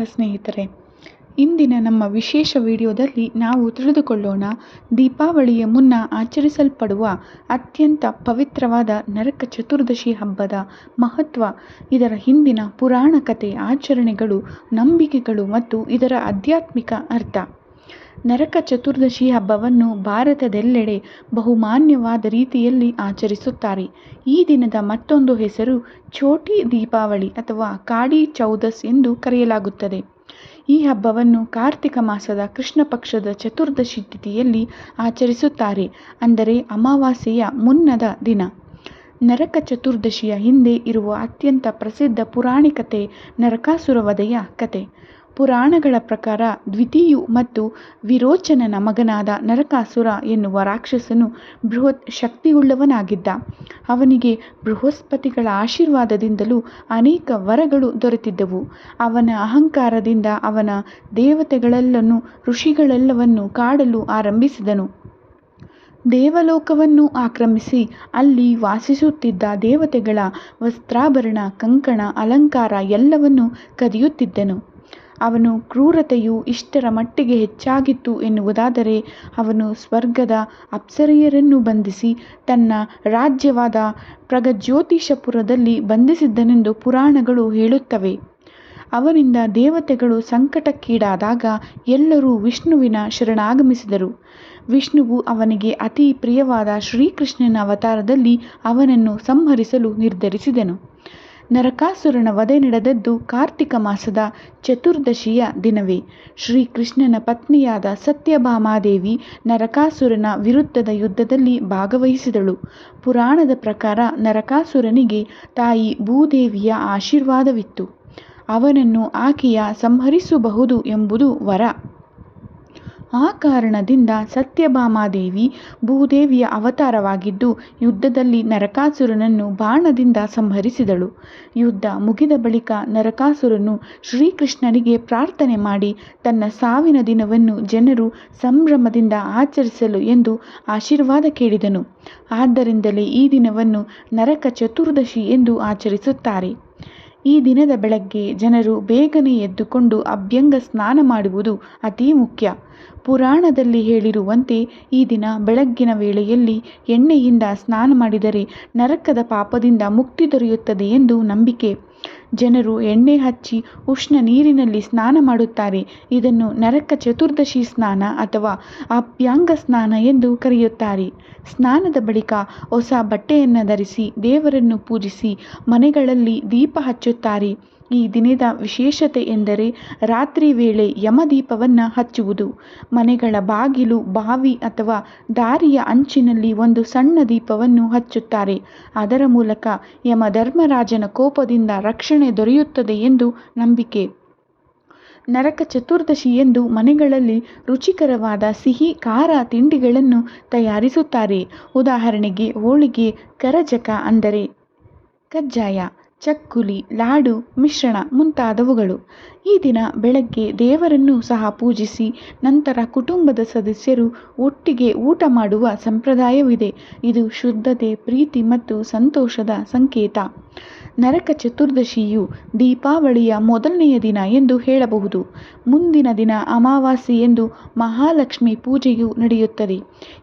ನಮಸ್ಕಾರ ಸ್ನೇಹಿತರೆ, ಇಂದಿನ ನಮ್ಮ ವಿಶೇಷ ವಿಡಿಯೋದಲ್ಲಿ ನಾವು ತಿಳಿದುಕೊಳ್ಳೋಣ ದೀಪಾವಳಿಯ ಮುನ್ನ ಆಚರಿಸಲ್ಪಡುವ ಅತ್ಯಂತ ಪವಿತ್ರವಾದ ನರಕ ಚತುರ್ದಶಿ ಹಬ್ಬದ ಮಹತ್ವ, ಇದರ ಹಿಂದಿನ ಪುರಾಣ ಕಥೆ ಆಚರಣೆಗಳು, ನಂಬಿಕೆಗಳು ಮತ್ತು ಇದರ ಆಧ್ಯಾತ್ಮಿಕ ಅರ್ಥ. ನರಕ ಚತುರ್ದಶಿ ಹಬ್ಬವನ್ನು ಭಾರತದೆಲ್ಲೆಡೆ ಬಹುಮಾನ್ಯವಾದ ರೀತಿಯಲ್ಲಿ ಆಚರಿಸುತ್ತಾರೆ. ಈ ದಿನದ ಮತ್ತೊಂದು ಹೆಸರು ಛೋಟಿ ದೀಪಾವಳಿ ಅಥವಾ ಕಾಡಿ ಚೌದಸ್ ಎಂದು ಕರೆಯಲಾಗುತ್ತದೆ. ಈ ಹಬ್ಬವನ್ನು ಕಾರ್ತಿಕ ಮಾಸದ ಕೃಷ್ಣ ಪಕ್ಷದ ಚತುರ್ದಶಿ ತಿಥಿಯಲ್ಲಿ ಆಚರಿಸುತ್ತಾರೆ, ಅಂದರೆ ಅಮಾವಾಸ್ಯೆಯ ಮುನ್ನದ ದಿನ. ನರಕ ಚತುರ್ದಶಿಯ ಹಿಂದೆ ಇರುವ ಅತ್ಯಂತ ಪ್ರಸಿದ್ಧ ಪುರಾಣಿಕತೆ ನರಕಾಸುರ ವಧೆಯ ಕತೆ. ಪುರಾಣಗಳ ಪ್ರಕಾರ ದ್ವಿತೀಯು ಮತ್ತು ವಿರೋಚನನ ಮಗನಾದ ನರಕಾಸುರ ಎನ್ನುವ ರಾಕ್ಷಸನು ಬೃಹತ್ ಶಕ್ತಿಯುಳ್ಳವನಾಗಿದ್ದ. ಅವನಿಗೆ ಬೃಹಸ್ಪತಿಗಳ ಆಶೀರ್ವಾದದಿಂದಲೂ ಅನೇಕ ವರಗಳು ದೊರೆತಿದ್ದವು. ಅವನ ಅಹಂಕಾರದಿಂದ ಅವನ ದೇವತೆಗಳೆಲ್ಲನೂ ಋಷಿಗಳೆಲ್ಲವನ್ನೂ ಕಾಡಲು ಆರಂಭಿಸಿದನು. ದೇವಲೋಕವನ್ನು ಆಕ್ರಮಿಸಿ ಅಲ್ಲಿ ವಾಸಿಸುತ್ತಿದ್ದ ದೇವತೆಗಳ ವಸ್ತ್ರಾಭರಣ, ಕಂಕಣ, ಅಲಂಕಾರ ಎಲ್ಲವನ್ನೂ ಕದಿಯುತ್ತಿದ್ದನು. ಅವನ ಕ್ರೂರತೆಯು ಇಷ್ಟರ ಮಟ್ಟಿಗೆ ಹೆಚ್ಚಾಗಿತ್ತು ಎನ್ನುವುದಾದರೆ ಅವನು ಸ್ವರ್ಗದ ಅಪ್ಸರೆಯರನ್ನು ಬಂಧಿಸಿ ತನ್ನ ರಾಜ್ಯವಾದ ಪ್ರಗಜ್ಯೋತಿಷಪುರದಲ್ಲಿ ಬಂಧಿಸಿದ್ದನೆಂದು ಪುರಾಣಗಳು ಹೇಳುತ್ತವೆ. ಅವನಿಂದ ದೇವತೆಗಳು ಸಂಕಟಕ್ಕೀಡಾದಾಗ ಎಲ್ಲರೂ ವಿಷ್ಣುವಿನ ಶರಣಾಗಮಿಸಿದರು. ವಿಷ್ಣುವು ಅವನಿಗೆ ಅತಿ ಪ್ರಿಯವಾದ ಶ್ರೀಕೃಷ್ಣನ ಅವತಾರದಲ್ಲಿ ಅವನನ್ನು ಸಂಹರಿಸಲು ನಿರ್ಧರಿಸಿದನು. ನರಕಾಸುರನ ವಧೆ ನಡೆದದ್ದು ಕಾರ್ತಿಕ ಮಾಸದ ಚತುರ್ದಶಿಯ ದಿನವೇ. ಶ್ರೀಕೃಷ್ಣನ ಪತ್ನಿಯಾದ ಸತ್ಯಭಾಮಾದೇವಿ ನರಕಾಸುರನ ವಿರುದ್ಧದ ಯುದ್ಧದಲ್ಲಿ ಭಾಗವಹಿಸಿದಳು. ಪುರಾಣದ ಪ್ರಕಾರ ನರಕಾಸುರನಿಗೆ ತಾಯಿ ಭೂದೇವಿಯ ಆಶೀರ್ವಾದವಿತ್ತು. ಅವನನ್ನು ಆಕೆಯ ಸಂಹರಿಸಬಹುದು ಎಂಬುದು ವರ. ಆ ಕಾರಣದಿಂದ ಸತ್ಯಭಾಮಾದೇವಿ ಭೂದೇವಿಯ ಅವತಾರವಾಗಿದ್ದು ಯುದ್ಧದಲ್ಲಿ ನರಕಾಸುರನನ್ನು ಬಾಣದಿಂದ ಸಂಹರಿಸಿದಳು. ಯುದ್ಧ ಮುಗಿದ ಬಳಿಕ ನರಕಾಸುರನು ಶ್ರೀಕೃಷ್ಣನಿಗೆ ಪ್ರಾರ್ಥನೆ ಮಾಡಿ ತನ್ನ ಸಾವಿನ ದಿನವನ್ನು ಜನರು ಸಂಭ್ರಮದಿಂದ ಆಚರಿಸಲು ಎಂದು ಆಶೀರ್ವಾದ ಕೇಳಿದನು. ಆದ್ದರಿಂದಲೇ ಈ ದಿನವನ್ನು ನರಕ ಚತುರ್ದಶಿ ಎಂದು ಆಚರಿಸುತ್ತಾರೆ. ಈ ದಿನದ ಬೆಳಗ್ಗೆ ಜನರು ಬೇಗನೆ ಎದ್ದುಕೊಂಡು ಅಭ್ಯಂಗ ಸ್ನಾನ ಮಾಡುವುದು ಅತೀ ಮುಖ್ಯ. ಪುರಾಣದಲ್ಲಿ ಹೇಳಿರುವಂತೆ ಈ ದಿನ ಬೆಳಗ್ಗಿನ ವೇಳೆಯಲ್ಲಿ ಎಣ್ಣೆಯಿಂದ ಸ್ನಾನ ಮಾಡಿದರೆ ನರಕದ ಪಾಪದಿಂದ ಮುಕ್ತಿ ದೊರೆಯುತ್ತದೆ ಎಂದು ನಂಬಿಕೆ. ಜನರು ಎಣ್ಣೆ ಹಚ್ಚಿ ಉಷ್ಣ ನೀರಿನಲ್ಲಿ ಸ್ನಾನ ಮಾಡುತ್ತಾರೆ. ಇದನ್ನು ನರಕ ಚತುರ್ದಶಿ ಸ್ನಾನ ಅಥವಾ ಅಪ್ಯಾಂಗ ಸ್ನಾನ ಎಂದು ಕರೆಯುತ್ತಾರೆ. ಸ್ನಾನದ ಬಳಿಕ ಹೊಸ ಬಟ್ಟೆಯನ್ನು ಧರಿಸಿ ದೇವರನ್ನು ಪೂಜಿಸಿ ಮನೆಗಳಲ್ಲಿ ದೀಪ ಹಚ್ಚುತ್ತಾರೆ. ಈ ದಿನದ ವಿಶೇಷತೆ ಎಂದರೆ ರಾತ್ರಿ ವೇಳೆ ಯಮದೀಪವನ್ನು ಹಚ್ಚುವುದು. ಮನೆಗಳ ಬಾಗಿಲು, ಬಾವಿ ಅಥವಾ ದಾರಿಯ ಅಂಚಿನಲ್ಲಿ ಒಂದು ಸಣ್ಣ ದೀಪವನ್ನು ಹಚ್ಚುತ್ತಾರೆ. ಅದರ ಮೂಲಕ ಯಮಧರ್ಮರಾಜನ ಕೋಪದಿಂದ ರಕ್ಷಣೆ ದೊರೆಯುತ್ತದೆ ಎಂದು ನಂಬಿಕೆ. ನರಕ ಚತುರ್ದಶಿ ಎಂದು ಮನೆಗಳಲ್ಲಿ ರುಚಿಕರವಾದ ಸಿಹಿ, ಖಾರ ತಿಂಡಿಗಳನ್ನು ತಯಾರಿಸುತ್ತಾರೆ. ಉದಾಹರಣೆಗೆ ಹೋಳಿಗೆ, ಕರಜಕ ಅಂದರೆ ಕಜ್ಜಾಯ. ಚಕ್ಕುಲಿ, ಲಾಡು, ಮಿಶ್ರಣ ಮುಂತಾದವುಗಳು. ಈ ದಿನ ಬೆಳಗ್ಗೆ ದೇವರನ್ನು ಸಹ ಪೂಜಿಸಿ ನಂತರ ಕುಟುಂಬದ ಸದಸ್ಯರು ಒಟ್ಟಿಗೆ ಊಟ ಮಾಡುವ ಸಂಪ್ರದಾಯವಿದೆ. ಇದು ಶುದ್ಧತೆ, ಪ್ರೀತಿ ಮತ್ತು ಸಂತೋಷದ ಸಂಕೇತ. ನರಕ ಚತುರ್ದಶಿಯು ದೀಪಾವಳಿಯ ಮೊದಲನೆಯ ದಿನ ಎಂದು ಹೇಳಬಹುದು. ಮುಂದಿನ ದಿನ ಅಮಾವಾಸ್ಯೆ ಎಂದು ಮಹಾಲಕ್ಷ್ಮಿ ಪೂಜೆಯು ನಡೆಯುತ್ತದೆ.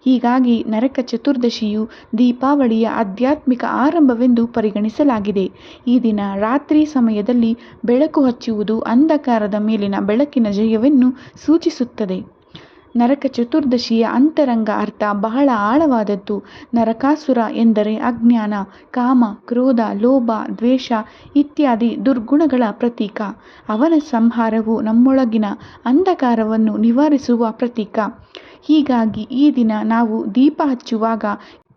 ಹೀಗಾಗಿ ನರಕ ಚತುರ್ದಶಿಯು ದೀಪಾವಳಿಯ ಆಧ್ಯಾತ್ಮಿಕ ಆರಂಭವೆಂದು ಪರಿಗಣಿಸಲಾಗಿದೆ. ಈ ದಿನ ರಾತ್ರಿ ಸಮಯದಲ್ಲಿ ಬೆಳಕು ಹಚ್ಚುವುದು ಅಂಧಕಾರದ ಮೇಲಿನ ಬೆಳಕಿನ ಜಯವನ್ನು ಸೂಚಿಸುತ್ತದೆ. ನರಕ ಚತುರ್ದಶಿಯ ಅಂತರಂಗ ಅರ್ಥ ಬಹಳ ಆಳವಾದದ್ದು. ನರಕಾಸುರ ಎಂದರೆ ಅಜ್ಞಾನ, ಕಾಮ, ಕ್ರೋಧ, ಲೋಭ, ದ್ವೇಷ ಇತ್ಯಾದಿ ದುರ್ಗುಣಗಳ ಪ್ರತೀಕ. ಅವನ ಸಂಹಾರವು ನಮ್ಮೊಳಗಿನ ಅಂಧಕಾರವನ್ನು ನಿವಾರಿಸುವ ಪ್ರತೀಕ. ಹೀಗಾಗಿ ಈ ದಿನ ನಾವು ದೀಪ ಹಚ್ಚುವಾಗ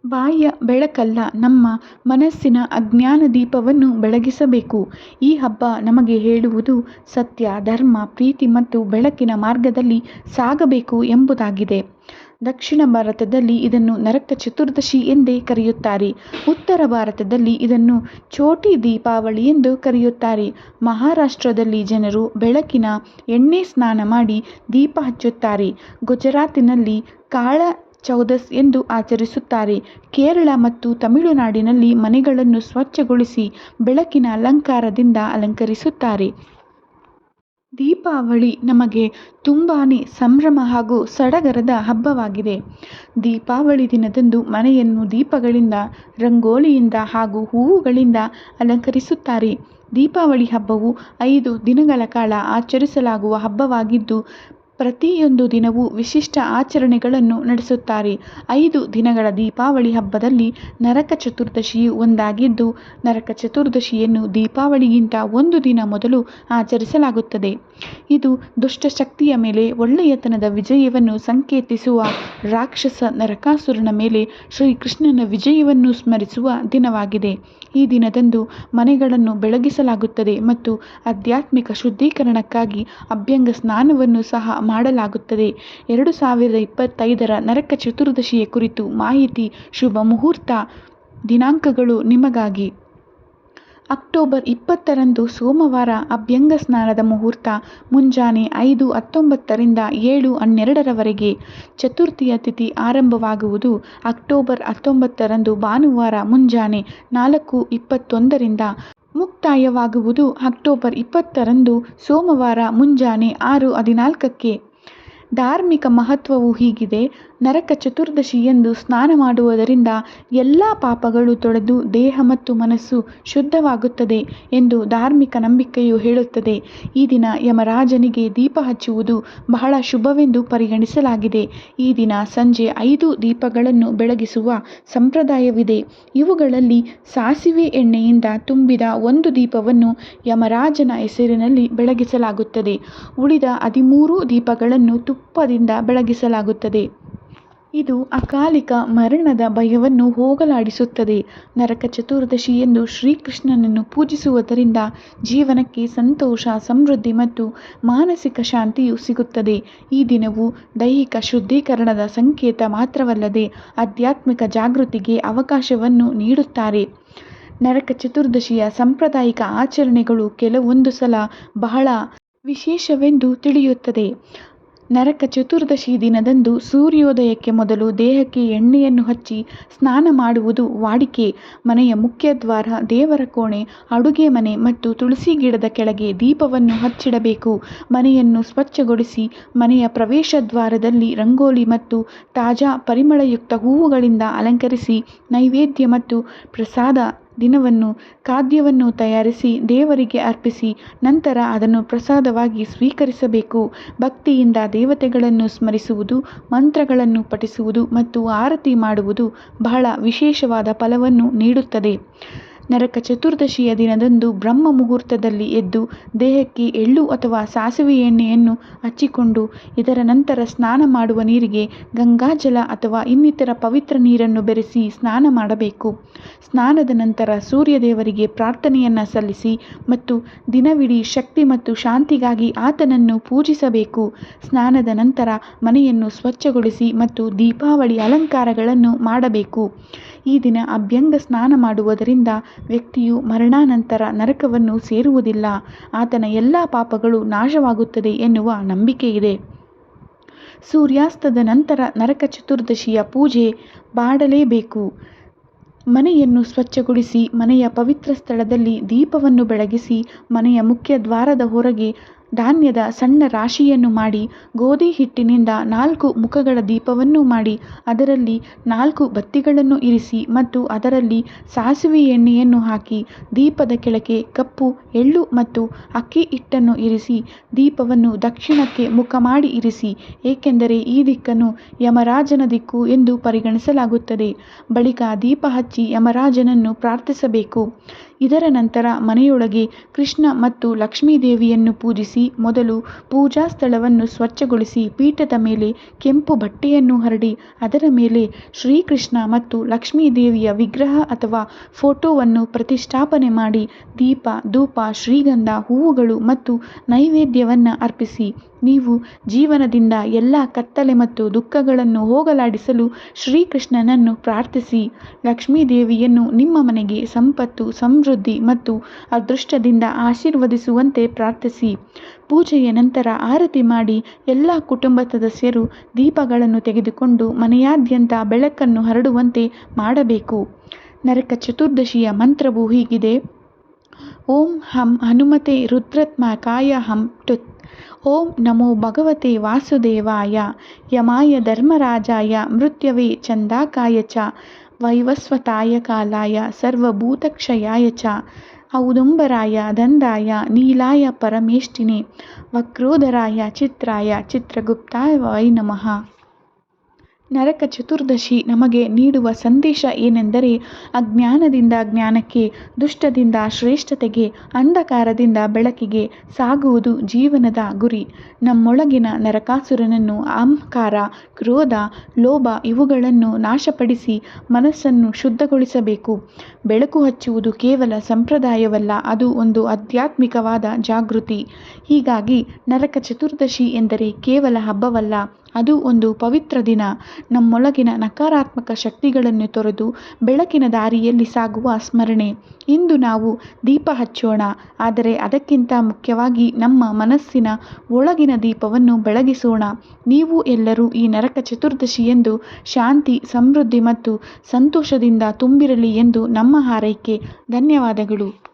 ಬಾಹ್ಯ ಬೆಳಕಲ್ಲ, ನಮ್ಮ ಮನಸ್ಸಿನ ಅಜ್ಞಾನ ದೀಪವನ್ನು ಬೆಳಗಿಸಬೇಕು. ಈ ಹಬ್ಬ ನಮಗೆ ಹೇಳುವುದು ಸತ್ಯ, ಧರ್ಮ, ಪ್ರೀತಿ ಮತ್ತು ಬೆಳಕಿನ ಮಾರ್ಗದಲ್ಲಿ ಸಾಗಬೇಕು ಎಂಬುದಾಗಿದೆ. ದಕ್ಷಿಣ ಭಾರತದಲ್ಲಿ ಇದನ್ನು ನರಕ ಚತುರ್ದಶಿ ಎಂದೇ ಕರೆಯುತ್ತಾರೆ. ಉತ್ತರ ಭಾರತದಲ್ಲಿ ಇದನ್ನು ಚೋಟಿ ದೀಪಾವಳಿ ಎಂದು ಕರೆಯುತ್ತಾರೆ. ಮಹಾರಾಷ್ಟ್ರದಲ್ಲಿ ಜನರು ಬೆಳಕಿನ ಎಣ್ಣೆ ಸ್ನಾನ ಮಾಡಿ ದೀಪ ಹಚ್ಚುತ್ತಾರೆ. ಗುಜರಾತಿನಲ್ಲಿ ಕಾಳ ಚೌದಸ್ ಎಂದು ಆಚರಿಸುತ್ತಾರೆ. ಕೇರಳ ಮತ್ತು ತಮಿಳುನಾಡಿನಲ್ಲಿ ಮನೆಗಳನ್ನು ಸ್ವಚ್ಛಗೊಳಿಸಿ ಬೆಳಕಿನ ಅಲಂಕಾರದಿಂದ ಅಲಂಕರಿಸುತ್ತಾರೆ. ದೀಪಾವಳಿ ನಮಗೆ ತುಂಬಾ ಸಂಭ್ರಮ ಹಾಗೂ ಸಡಗರದ ಹಬ್ಬವಾಗಿದೆ. ದೀಪಾವಳಿ ದಿನದಂದು ಮನೆಯನ್ನು ದೀಪಗಳಿಂದ, ರಂಗೋಲಿಯಿಂದ ಹಾಗೂ ಹೂವುಗಳಿಂದ ಅಲಂಕರಿಸುತ್ತಾರೆ. ದೀಪಾವಳಿ ಹಬ್ಬವು ಐದು ದಿನಗಳ ಕಾಲ ಆಚರಿಸಲಾಗುವ ಹಬ್ಬವಾಗಿದ್ದು ಪ್ರತಿಯೊಂದು ದಿನವೂ ವಿಶಿಷ್ಟ ಆಚರಣೆಗಳನ್ನು ನಡೆಸುತ್ತಾರೆ. ಐದು ದಿನಗಳ ದೀಪಾವಳಿ ಹಬ್ಬದಲ್ಲಿ ನರಕ ಚತುರ್ದಶಿಯು ಒಂದಾಗಿದ್ದು, ನರಕ ಚತುರ್ದಶಿಯನ್ನು ದೀಪಾವಳಿಗಿಂತ ಒಂದು ದಿನ ಮೊದಲು ಆಚರಿಸಲಾಗುತ್ತದೆ. ಇದು ದುಷ್ಟಶಕ್ತಿಯ ಮೇಲೆ ಒಳ್ಳೆಯತನದ ವಿಜಯವನ್ನು ಸಂಕೇತಿಸುವ ರಾಕ್ಷಸ ನರಕಾಸುರನ ಮೇಲೆ ಶ್ರೀಕೃಷ್ಣನ ವಿಜಯವನ್ನು ಸ್ಮರಿಸುವ ದಿನವಾಗಿದೆ. ಈ ದಿನದಂದು ಮನೆಗಳನ್ನು ಬೆಳಗಿಸಲಾಗುತ್ತದೆ ಮತ್ತು ಆಧ್ಯಾತ್ಮಿಕ ಶುದ್ಧೀಕರಣಕ್ಕಾಗಿ ಅಭ್ಯಂಗ ಸ್ನಾನವನ್ನು ಸಹ ಮಾಡಲಾಗುತ್ತದೆ. ಎರಡು ಸಾವಿರದ ಇಪ್ಪತ್ತೈದರ ನರಕ ಚತುರ್ದಶಿಯ ಕುರಿತು ಮಾಹಿತಿ, ಶುಭ ಮುಹೂರ್ತ ದಿನಾಂಕಗಳು ನಿಮಗಾಗಿ. ಅಕ್ಟೋಬರ್ ಇಪ್ಪತ್ತರಂದು ಸೋಮವಾರ ಅಭ್ಯಂಗ ಸ್ನಾನದ ಮುಹೂರ್ತ, ಮುಂಜಾನೆ ಐದು, ಹತ್ತೊಂಬತ್ತರಿಂದ ಏಳು, ಹನ್ನೆರಡರವರೆಗೆ. ಚತುರ್ಥಿಯ ತಿಥಿ ಆರಂಭವಾಗುವುದು ಅಕ್ಟೋಬರ್ ಹತ್ತೊಂಬತ್ತರಂದು ಭಾನುವಾರ ಮುಂಜಾನೆ ನಾಲ್ಕು, ಇಪ್ಪತ್ತೊಂದರಿಂದ ಮುಕ್ತಾಯವಾಗುವುದು ಅಕ್ಟೋಬರ್ ಇಪ್ಪತ್ತರಂದು ಸೋಮವಾರ ಮುಂಜಾನೆ ಆರು ಹದಿನಾಲ್ಕಕ್ಕೆ. ಧಾರ್ಮಿಕ ಮಹತ್ವವು ಹೀಗಿದೆ. ನರಕ ಚತುರ್ದಶಿಯಂದು ಸ್ನಾನ ಮಾಡುವುದರಿಂದ ಎಲ್ಲ ಪಾಪಗಳು ತೊಳೆದು ದೇಹ ಮತ್ತು ಮನಸ್ಸು ಶುದ್ಧವಾಗುತ್ತದೆ ಎಂದು ಧಾರ್ಮಿಕ ನಂಬಿಕೆಯು ಹೇಳುತ್ತದೆ. ಈ ದಿನ ಯಮರಾಜನಿಗೆ ದೀಪ ಹಚ್ಚುವುದು ಬಹಳ ಶುಭವೆಂದು ಪರಿಗಣಿಸಲಾಗಿದೆ. ಈ ದಿನ ಸಂಜೆ ಐದು ದೀಪಗಳನ್ನು ಬೆಳಗಿಸುವ ಸಂಪ್ರದಾಯವಿದೆ. ಇವುಗಳಲ್ಲಿ ಸಾಸಿವೆ ಎಣ್ಣೆಯಿಂದ ತುಂಬಿದ ಒಂದು ದೀಪವನ್ನು ಯಮರಾಜನ ಹೆಸರಿನಲ್ಲಿ ಬೆಳಗಿಸಲಾಗುತ್ತದೆ. ಉಳಿದ ಹದಿಮೂರು ದೀಪಗಳನ್ನು ತುಪ್ಪದಿಂದ ಬೆಳಗಿಸಲಾಗುತ್ತದೆ. ಇದು ಅಕಾಲಿಕ ಮರಣದ ಭಯವನ್ನು ಹೋಗಲಾಡಿಸುತ್ತದೆ. ನರಕ ಚತುರ್ದಶಿಯಂದು ಶ್ರೀಕೃಷ್ಣನನ್ನು ಪೂಜಿಸುವುದರಿಂದ ಜೀವನಕ್ಕೆ ಸಂತೋಷ, ಸಮೃದ್ಧಿ ಮತ್ತು ಮಾನಸಿಕ ಶಾಂತಿಯು ಸಿಗುತ್ತದೆ. ಈ ದಿನವು ದೈಹಿಕ ಶುದ್ಧೀಕರಣದ ಸಂಕೇತ ಮಾತ್ರವಲ್ಲದೆ ಆಧ್ಯಾತ್ಮಿಕ ಜಾಗೃತಿಗೆ ಅವಕಾಶವನ್ನು ನೀಡುತ್ತಾರೆ. ನರಕ ಚತುರ್ದಶಿಯ ಸಾಂಪ್ರದಾಯಿಕ ಆಚರಣೆಗಳು ಕೆಲವೊಂದು ಸಲ ಬಹಳ ವಿಶೇಷವೆಂದು ತಿಳಿಯುತ್ತದೆ. ನರಕ ಚತುರ್ದಶಿ ದಿನದಂದು ಸೂರ್ಯೋದಯಕ್ಕೆ ಮೊದಲು ದೇಹಕ್ಕೆ ಎಣ್ಣೆಯನ್ನು ಹಚ್ಚಿ ಸ್ನಾನ ಮಾಡುವುದು ವಾಡಿಕೆ. ಮನೆಯ ಮುಖ್ಯ ದ್ವಾರ, ದೇವರ ಕೋಣೆ, ಅಡುಗೆ ಮನೆ ಮತ್ತು ತುಳಸಿ ಗಿಡದ ಕೆಳಗೆ ದೀಪವನ್ನು ಹಚ್ಚಿಡಬೇಕು. ಮನೆಯನ್ನು ಸ್ವಚ್ಛಗೊಳಿಸಿ ಮನೆಯ ಪ್ರವೇಶ ದ್ವಾರದಲ್ಲಿ ರಂಗೋಲಿ ಮತ್ತು ತಾಜಾ ಪರಿಮಳಯುಕ್ತ ಹೂವುಗಳಿಂದ ಅಲಂಕರಿಸಿ ನೈವೇದ್ಯ ಮತ್ತು ಪ್ರಸಾದ ದಿನವನ್ನು, ಖಾದ್ಯವನ್ನು ತಯಾರಿಸಿ ದೇವರಿಗೆ ಅರ್ಪಿಸಿ, ನಂತರ ಅದನ್ನು ಪ್ರಸಾದವಾಗಿ ಸ್ವೀಕರಿಸಬೇಕು. ಭಕ್ತಿಯಿಂದ ದೇವತೆಗಳನ್ನು ಸ್ಮರಿಸುವುದು, ಮಂತ್ರಗಳನ್ನು ಪಠಿಸುವುದು ಮತ್ತು ಆರತಿ ಮಾಡುವುದು ಬಹಳ ವಿಶೇಷವಾದ ಫಲವನ್ನು ನೀಡುತ್ತದೆ. ನರಕ ಚತುರ್ದಶಿಯ ದಿನದಂದು ಬ್ರಹ್ಮ ಮುಹೂರ್ತದಲ್ಲಿ ಎದ್ದು ದೇಹಕ್ಕೆ ಎಳ್ಳು ಅಥವಾ ಸಾಸಿವೆ ಎಣ್ಣೆಯನ್ನು ಹಚ್ಚಿಕೊಂಡು, ಇದರ ನಂತರ ಸ್ನಾನ ಮಾಡುವ ನೀರಿಗೆ ಗಂಗಾಜಲ ಅಥವಾ ಇನ್ನಿತರ ಪವಿತ್ರ ನೀರನ್ನು ಬೆರೆಸಿ ಸ್ನಾನ ಮಾಡಬೇಕು. ಸ್ನಾನದ ನಂತರ ಸೂರ್ಯ ದೇವರಿಗೆ ಪ್ರಾರ್ಥನೆಯನ್ನು ಸಲ್ಲಿಸಿ ಮತ್ತು ದಿನವಿಡೀ ಶಕ್ತಿ ಮತ್ತು ಶಾಂತಿಗಾಗಿ ಆತನನ್ನು ಪೂಜಿಸಬೇಕು. ಸ್ನಾನದ ನಂತರ ಮನೆಯನ್ನು ಸ್ವಚ್ಛಗೊಳಿಸಿ ಮತ್ತು ದೀಪಾವಳಿ ಅಲಂಕಾರಗಳನ್ನು ಮಾಡಬೇಕು. ಈ ದಿನ ಅಭ್ಯಂಗ ಸ್ನಾನ ಮಾಡುವುದರಿಂದ ವ್ಯಕ್ತಿಯು ಮರಣಾನಂತರ ನರಕವನ್ನು ಸೇರುವುದಿಲ್ಲ. ಆತನ ಎಲ್ಲ ಪಾಪಗಳು ನಾಶವಾಗುತ್ತದೆ ಎನ್ನುವ ನಂಬಿಕೆಯಿದೆ ಸೂರ್ಯಾಸ್ತದ ನಂತರ ನರಕ ಚತುರ್ದಶಿಯ ಪೂಜೆ ಮಾಡಲೇಬೇಕು. ಮನೆಯನ್ನು ಸ್ವಚ್ಛಗೊಳಿಸಿ ಮನೆಯ ಪವಿತ್ರ ಸ್ಥಳದಲ್ಲಿ ದೀಪವನ್ನು ಬೆಳಗಿಸಿ ಮನೆಯ ಮುಖ್ಯ ದ್ವಾರದ ಹೊರಗೆ ಧಾನ್ಯದ ಸಣ್ಣ ರಾಶಿಯನ್ನು ಮಾಡಿ ಗೋಧಿ ಹಿಟ್ಟಿನಿಂದ ನಾಲ್ಕು ಮುಖಗಳ ದೀಪವನ್ನು ಮಾಡಿ, ಅದರಲ್ಲಿ ನಾಲ್ಕು ಬತ್ತಿಗಳನ್ನು ಇರಿಸಿ ಮತ್ತು ಅದರಲ್ಲಿ ಸಾಸಿವೆ ಎಣ್ಣೆಯನ್ನು ಹಾಕಿ, ದೀಪದ ಕೆಳಗೆ ಕಪ್ಪು, ಎಳ್ಳು ಮತ್ತು ಅಕ್ಕಿ ಹಿಟ್ಟನ್ನು ಇರಿಸಿ, ದೀಪವನ್ನು ದಕ್ಷಿಣಕ್ಕೆ ಮುಖ ಮಾಡಿ ಇರಿಸಿ, ಏಕೆಂದರೆ ಈ ದಿಕ್ಕನ್ನು ಯಮರಾಜನ ದಿಕ್ಕು ಎಂದು ಪರಿಗಣಿಸಲಾಗುತ್ತದೆ. ಬಳಿಕ ದೀಪ ಹಚ್ಚಿ ಯಮರಾಜನನ್ನು ಪ್ರಾರ್ಥಿಸಬೇಕು. ಇದರ ನಂತರ ಮನೆಯೊಳಗೆ ಕೃಷ್ಣ ಮತ್ತು ಲಕ್ಷ್ಮೀದೇವಿಯನ್ನು ಪೂಜಿಸಿ ಮೊದಲು ಪೂಜಾ ಸ್ಥಳವನ್ನು ಸ್ವಚ್ಛಗೊಳಿಸಿ ಪೀಠದ ಮೇಲೆ ಕೆಂಪು ಬಟ್ಟೆಯನ್ನು ಹರಡಿ ಅದರ ಮೇಲೆ ಶ್ರೀಕೃಷ್ಣ ಮತ್ತು ಲಕ್ಷ್ಮೀದೇವಿಯ ವಿಗ್ರಹ ಅಥವಾ ಫೋಟೋವನ್ನು ಪ್ರತಿಷ್ಠಾಪನೆ ಮಾಡಿ ದೀಪ, ಧೂಪ, ಶ್ರೀಗಂಧ, ಹೂವುಗಳು ಮತ್ತು ನೈವೇದ್ಯವನ್ನು ಅರ್ಪಿಸಿ. ನೀವು ಜೀವನದಿಂದ ಎಲ್ಲ ಕತ್ತಲೆ ಮತ್ತು ದುಃಖಗಳನ್ನು ಹೋಗಲಾಡಿಸಲು ಶ್ರೀಕೃಷ್ಣನನ್ನು ಪ್ರಾರ್ಥಿಸಿ. ಲಕ್ಷ್ಮೀದೇವಿಯನ್ನು ನಿಮ್ಮ ಮನೆಗೆ ಸಂಪತ್ತು, ಸಮೃದ್ಧಿ ಮತ್ತು ಅದೃಷ್ಟದಿಂದ ಆಶೀರ್ವದಿಸುವಂತೆ ಪ್ರಾರ್ಥಿಸಿ. ಪೂಜೆಯ ನಂತರ ಆರತಿ ಮಾಡಿ ಎಲ್ಲ ಕುಟುಂಬ ಸದಸ್ಯರು ದೀಪಗಳನ್ನು ತೆಗೆದುಕೊಂಡು ಮನೆಯಾದ್ಯಂತ ಬೆಳಕನ್ನು ಹರಡುವಂತೆ ಮಾಡಬೇಕು. ನರಕ ಚತುರ್ದಶಿಯ ಮಂತ್ರವು ಹೀಗಿದೆ. ಓಂ ಹಂ ಹನುಮತೆ ರುದ್ರತ್ಮ ಕಾಯ ಹಂ ಟುತ್ ॐ नमो भगवते वासुदेवाय यमाय धर्मराजाय मृत्यवे चन्दाकाय च वैवस्वताय कालाय सर्वभूतक्षयाय च औदुम्बराय दन्दाय नीलाय परमेष्टिने वक्रोधराय चित्राय चित्रगुप्ताय वै नमः। ನರಕ ಚತುರ್ದಶಿ ನಮಗೆ ನೀಡುವ ಸಂದೇಶ ಏನೆಂದರೆ ಅಜ್ಞಾನದಿಂದ ಜ್ಞಾನಕ್ಕೆ, ದುಷ್ಟದಿಂದ ಶ್ರೇಷ್ಠತೆಗೆ, ಅಂಧಕಾರದಿಂದ ಬೆಳಕಿಗೆ ಸಾಗುವುದು ಜೀವನದ ಗುರಿ. ನಮ್ಮೊಳಗಿನ ನರಕಾಸುರನನ್ನು ಅಹಂಕಾರ, ಕ್ರೋಧ, ಲೋಭ ಇವುಗಳನ್ನು ನಾಶಪಡಿಸಿ ಮನಸ್ಸನ್ನು ಶುದ್ಧಗೊಳಿಸಬೇಕು. ಬೆಳಕು ಹಚ್ಚುವುದು ಕೇವಲ ಸಂಪ್ರದಾಯವಲ್ಲ, ಅದು ಒಂದು ಆಧ್ಯಾತ್ಮಿಕವಾದ ಜಾಗೃತಿ. ಹೀಗಾಗಿ ನರಕ ಚತುರ್ದಶಿ ಎಂದರೆ ಕೇವಲ ಹಬ್ಬವಲ್ಲ ಅದು ಒಂದು ಪವಿತ್ರ ದಿನ. ನಮ್ಮೊಳಗಿನ ನಕಾರಾತ್ಮಕ ಶಕ್ತಿಗಳನ್ನು ತೊರೆದು ಬೆಳಕಿನ ದಾರಿಯಲ್ಲಿ ಸಾಗುವ ಸ್ಮರಣೆ. ಇಂದು ನಾವು ದೀಪ ಹಚ್ಚೋಣ. ಆದರೆ ಅದಕ್ಕಿಂತ ಮುಖ್ಯವಾಗಿ ನಮ್ಮ ಮನಸ್ಸಿನ ಒಳಗಿನ ದೀಪವನ್ನು ಬೆಳಗಿಸೋಣ. ನೀವು ಎಲ್ಲರೂ ಈ ನರಕ ಚತುರ್ದಶಿಯಂದು ಶಾಂತಿ, ಸಮೃದ್ಧಿ ಮತ್ತು ಸಂತೋಷದಿಂದ ತುಂಬಿರಲಿ ಎಂದು ನಮ್ಮ ಹಾರೈಕೆ. ಧನ್ಯವಾದಗಳು.